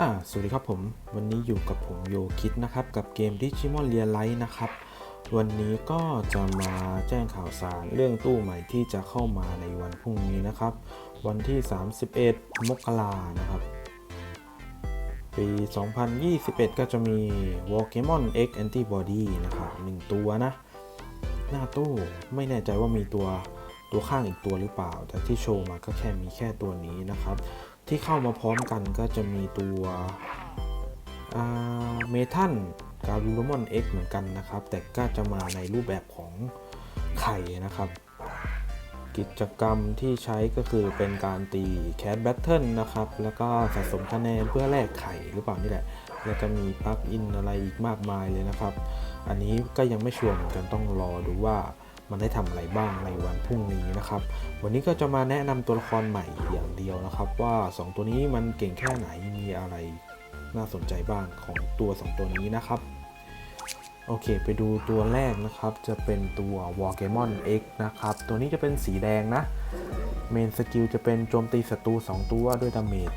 อ่าสวัสดีครับผม วันนี้อยู่กับผมโยคิดนะครับ กับเกม Digimon Real Life นะครับ วันนี้ก็จะมาแจ้งข่าวสารเรื่องตู้ใหม่ที่จะเข้ามาในวันพรุ่งนี้นะครับ วันที่ 31 มกรานะครับ ปี 2021 ก็จะมี Pokemon X Antibody นะครับหนึ่งตัวนะ หน้าตู้ไม่แน่ใจว่ามีตัวตัวข้างอีกตัวหรือเปล่า แต่ที่โชว์มาก็แค่มีแค่ตัวนี้นะครับ ที่เข้ามาพร้อมกันก็จะมีตัวเมทัลการูโรมอน X เหมือนกันนะครับ แต่ก็จะมาในรูปแบบของไข่นะครับ กิจกรรมที่ใช้ก็คือเป็นการตีแคสแบทเทิลนะครับ แล้วก็สะสมคะแนนเพื่อแลกไข่หรือเปล่านี่แหละ แล้วก็มีปลั๊กอินอะไรอีกมากมายเลยนะครับ อันนี้ก็ยังไม่ชัวร์เหมือนกันต้องรอดูว่า มันได้ทำอะไรบ้างในวันพรุ่งนี้นะครับ วันนี้ก็จะมาแนะนำตัวละครใหม่อย่างเดียวนะครับ ว่า 2 ตัวนี้มันเก่งแค่ไหนมีอะไรน่าสนใจบ้างของตัว 2 ตัวนี้นะครับโอเค ไปดูตัวแรกนะครับ จะเป็นตัว w a r g a m o n X นะครับ ตัวนี้จะเป็นสีแดงนะ เมนสกิลจะเป็นโจมตีศัตรู 2 ตัวด้วยดาเมจ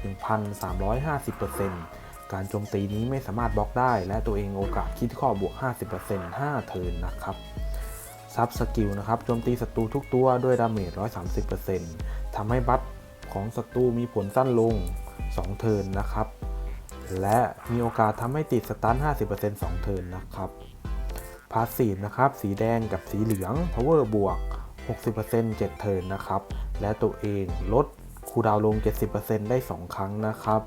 1,350%การโจมตีนี้ไม่สามารถบล็อกได้ และตัวเองโอกาสคิดข้อบวก 50% 5 เทิร์นนะครับ ซับสกิลนะครับโจมตีศัตรูทุกตัวด้วยดาเมจ 130%ทำให้บัฟของศัตรูมีผลสั้นลง 2 เทิร์นนะครับ และมีโอกาสทำให้ติดสตัน 50% 2 เทิร์นนะครับพาสซีฟนะครับสีแดงกับสีเหลือง power บวก 60% 7 เทิร์นนะครับ และตัวเองลดคูดาวลง 70%ได้ 2 ครั้งนะครับ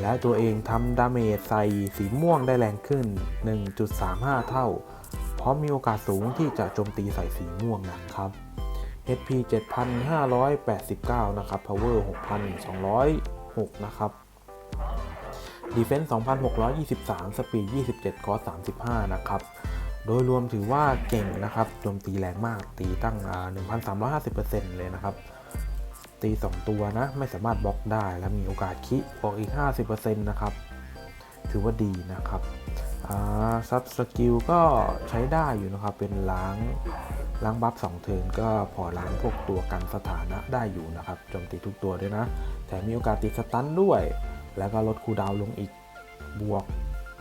และตัวเองทำดาเมจใส่สีม่วงได้แรงขึ้น 1.35 เท่า พราะมีโอกาสสูงที่จะโจมตีใส่สีม่วงนะครับ HP 7,589 นะครับ Power 6,206 นะครับ Defense 2,623 Speed 27 Cost 35 นะครับ โดยรวมถือว่าเก่งนะครับ โจมตีแรงมาก ตีตั้ง 1,350%เลยนะครับ ตี 2 ตัวนะ ไม่สามารถบล็อกได้และมีโอกาสคิบวกอีก 50%นะครับ ถือว่าดีนะครับ ซับสกิลก็ใช้ได้อยู่นะครับ เป็นล้างล้างบัฟสองเทิร์นก็พอล้างพวกตัวกันสถานะได้อยู่นะครับโจมตีทุกตัวด้วยนะแต่มีโอกาสติดสตันด้วย แล้วก็ลดคูดาวลงอีกบวก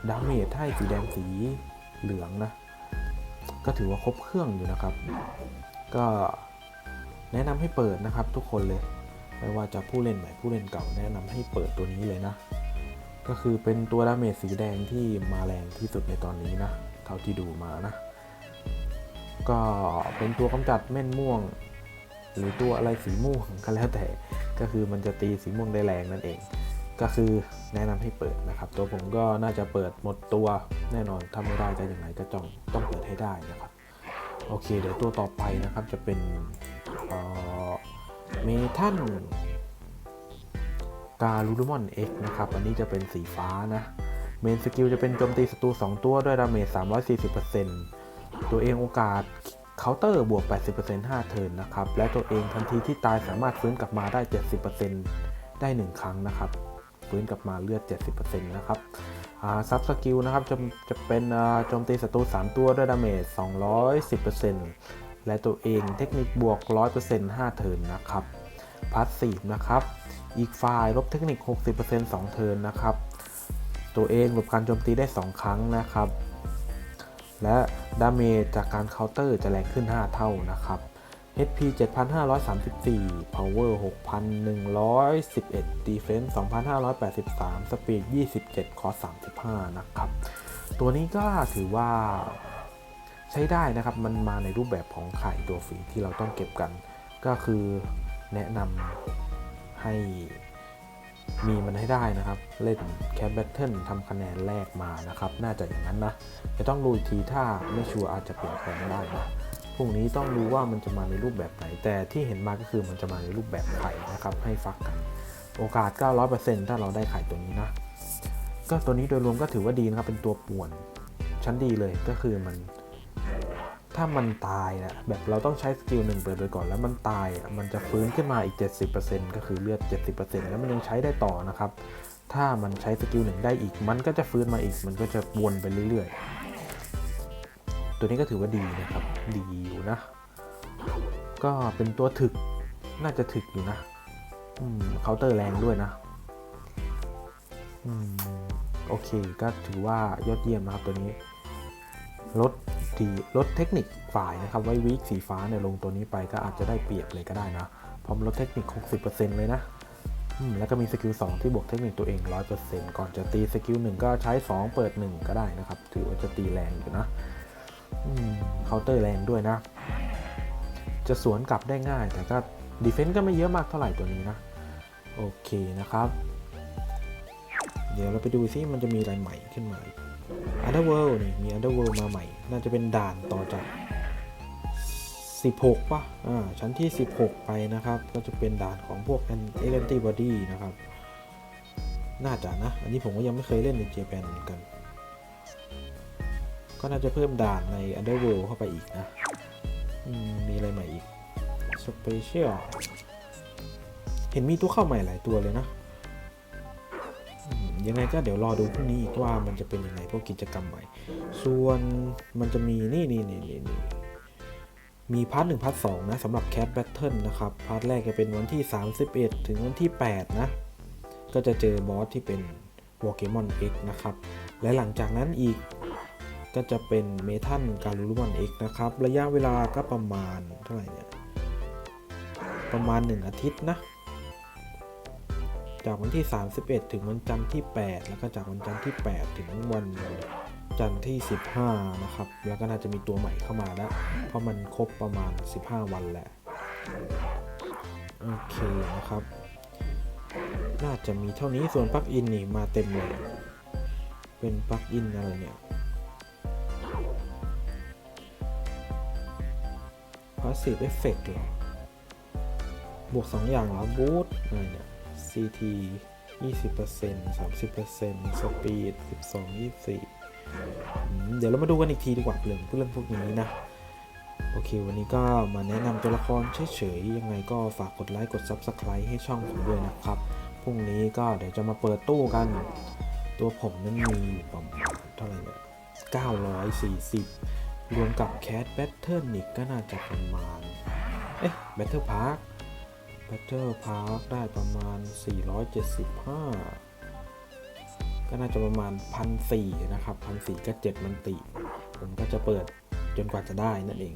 ดาเมจให้สีแดงสีเหลืองนะ ก็ถือว่าครบเครื่องอยู่นะครับ ก็แนะนำให้เปิดนะครับทุกคนเลย ไม่ว่าจะผู้เล่นใหม่ผู้เล่นเก่าแนะนำให้เปิดตัวนี้เลยนะ ก็คือเป็นตัวดาเมจสีแดงที่มาแรงที่สุดในตอนนี้นะ เท่าที่ดูมานะ ก็เป็นตัวกำจัดเม่นม่วง หรือตัวอะไรสีม่วงก็แล้วแต่ก็คือมันจะตีสีม่วงได้แรงนั่นเอง ก็คือแนะนำให้เปิดนะครับ ตัวผมก็น่าจะเปิดหมดตัวแน่นอนถ้าไม่ได้จะยังไงก็ต้องต้องเปิดให้ได้นะครับ โอเค เดี๋ยวตัวต่อไปนะครับจะเป็นเมทัล การูมอน X นะครับ อันนี้จะเป็นสีฟ้านะเมนสกิลจะเป็นโจมตีศัตรู2 ตัวด้วยดาเมจ 340%ตัวเองโอกาสเคาน์เตอร์บวก 80% 5 เทิร์นนะครับ และตัวเองทันทีที่ตายสามารถฟื้นกลับมาได้ 70%ได้ 1 ครั้งนะครับ ฟื้นกลับมาเลือด 70%นะครับซับสกิลนะครับจะจะเป็นโจมตีศัตรู3 ตัวด้วยดาเมจ 210%และตัวเองเทคนิคบวก 100% 5 เทิร์นนะครับพาสซีฟนะครับ อีกฝ่ายลบเทคนิค 60% 2 เทิร์นนะครับ ตัวเองหลบการโจมตีได้ 2 ครั้งนะครับ และดาเมจจากการเคาน์เตอร์จะแรงขึ้น 5 เท่านะครับ HP 7,534 Power 6,111 Defense 2,583 Speed 27 Cost 35 นะครับ ตัวนี้ก็ถือว่าใช้ได้นะครับ มันมาในรูปแบบของไข่ตัวฟรีที่เราต้องเก็บกัน ก็คือแนะนำ ให้มีมันให้ได้นะครับ เล่นแคปแบทเทิลทำคะแนนแรกมานะครับ น่าจะอย่างนั้นนะจะต้องดูอีกทีถ้าไม่ชัวร์อาจจะเปลี่ยนแปลงได้นะพรุ่งนี้ต้องรู้ว่ามันจะมาในรูปแบบไหน แต่ที่เห็นมาก็คือมันจะมาในรูปแบบไข่นะครับ ให้ฟักกัน โอกาสก็ร้อยเปอร์เซนต์ถ้าเราได้ไข่ตัวนี้นะ ก็ตัวนี้โดยรวมก็ถือว่าดีนะครับ เป็นตัวป่วนชั้นดีเลยก็คือมัน ถ้ามันตายนะแบบเราต้องใช้สกิลหนึ่งเปิดไปก่อนแล้วมันตายมันจะฟื้นขึ้นมาอีก 70%ก็คือเลือด 70%แล้วมันยังใช้ได้ต่อนะครับ ถ้ามันใช้สกิลหนึ่งได้อีก มันก็จะฟื้นมาอีก มันก็จะวนไปเรื่อยๆ ตัวนี้ก็ถือว่าดีนะครับ ดีอยู่นะ ก็เป็นตัวถึก น่าจะถึกอยู่นะเคาน์เตอร์แรงด้วยนะอืมโอเค ก็ถือว่ายอดเยี่ยมนะครับตัวนี้ ลดทีลดเทคนิคฝ่ายนะครับ ไว้วีคสีฟ้าเนี่ยลงตัวนี้ไปก็อาจจะได้เปรียบเลยก็ได้นะพราะมันลดเทคนิค 60%เลยนะแล้วก็มีสกิล2ที่บวกเทคนิคตัวเอง 100%ก่อนจะตีสกิล1ก็ใช้ 2 เปิด 1 ก็ได้นะครับ ถือว่าจะตีแรงอยู่นะเคาน์เตอร์แรงด้วยนะ จะสวนกลับได้ง่าย แต่ก็ดีเฟนต์ก็ไม่เยอะมากเท่าไหร่ตัวนี้นะ โอเคนะครับ เดี๋ยวเราไปดูซิมันจะมีอะไรใหม่ขึ้นมา Underworld นี่มี Underworld มาใหม่ น่าจะเป็นด่านต่อจาก 16ป่ะอ่าชั้นที่ 16 ไปนะครับ ก็จะเป็นด่านของพวก Antibody นะครับ น่าจะนะ อันนี้ผมก็ยังไม่เคยเล่นในเจแปนเหมือนกัน ก็น่าจะเพิ่มด่านใน Underworld เข้าไปอีกนะมมีอะไรใหม่อีก Special เห็นมีตัวเข้าใหม่หลายตัวเลยนะ ยังไงก็เดี๋ยวรอดูพรุ่งนี้อีกว่ามันจะเป็นยังไงพวกกิจกรรมใหม่ ส่วนมันจะมีนี่นี่นี่นี่นี่มีพาร์ทหนึ่งพาร์ทสองนะสำหรับแค t แบทเทิลนะครับ พาร์ทแรกจะเป็นวันที่ 31 ถึงวันที่ 8 นะ ก็จะเจอบอสที่เป็นโ o เกมอน X นะครับ และหลังจากนั้นอีกก็จะเป็นเมทัลการูรุมอน X นะครับ ระยะเวลาก็ประมาณเท่าไหร่เนี่ย ประมาณ 1 อาทิตย์นะ จากวันที่ 31 ถึงวันจันทร์ที่ 8 แล้วก็จากวันจันทร์ที่ 8 ถึงวันจันทร์ที่ 15 นะครับ แล้วก็น่าจะมีตัวใหม่เข้ามาแล้ว เพราะมันครบประมาณ 15 วันแหละ โอเคนะครับ น่าจะมีเท่านี้ส่วนปลั๊กอินนี่มาเต็มเลย เป็นปลั๊กอินอะไรเนี่ย Passive Effect เหรอบวก 2 อย่างเหรอบูทอะไรเนี่ย CT 20% 30% Speed 12 24อืมเดี๋ยวเรามาดูกันอีกทีดีกว่าเรื่องเรื่องพวกนี้นะ โอเค วันนี้ก็มาแนะนำตัวละครเฉยๆ ยังไงก็ฝากกดไลค์ กด Subscribe ให้ช่องผมด้วยนะครับ พรุ่งนี้ก็เดี๋ยวจะมาเปิดตู้กัน ตัวผมนั้นมีอยู่ประมาณเท่าไหร่เนี่ย940 รวมกับ Cat Battle อีกก็น่าจะประมาณ เอ๊ะ Battle Park Battle Park ได้ประมาณ 475 ก็น่าจะประมาณ 1,400 นะครับ 1,400 ก็ 7 มันติ ผมก็จะเปิดจนกว่าจะได้นั่นเอง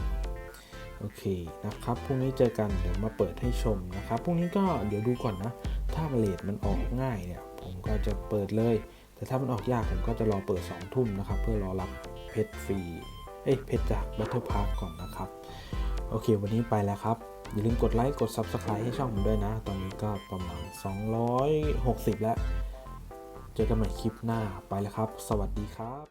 โอเคนะครับ พรุ่งนี้เจอกัน เดี๋ยวมาเปิดให้ชมนะครับ พรุ่งนี้ก็เดี๋ยวดูก่อนนะ ถ้าเลทมันออกง่ายเนี่ย ผมก็จะเปิดเลย แต่ถ้ามันออกยากผมก็จะรอเปิด 2 ทุ่มนะครับ เพื่อรอรับเพชรฟรี เอ้ย เพชรจาก Battle Park ก่อนนะครับ โอเค วันนี้ไปแล้วครับ อย่าลืมกดไลค์กด Subscribe ให้ช่องผมด้วยนะ ตอนนี้ก็ประมาณ 260 แล้ว เจอกันใหม่คลิปหน้าไปแล้วครับ สวัสดีครับ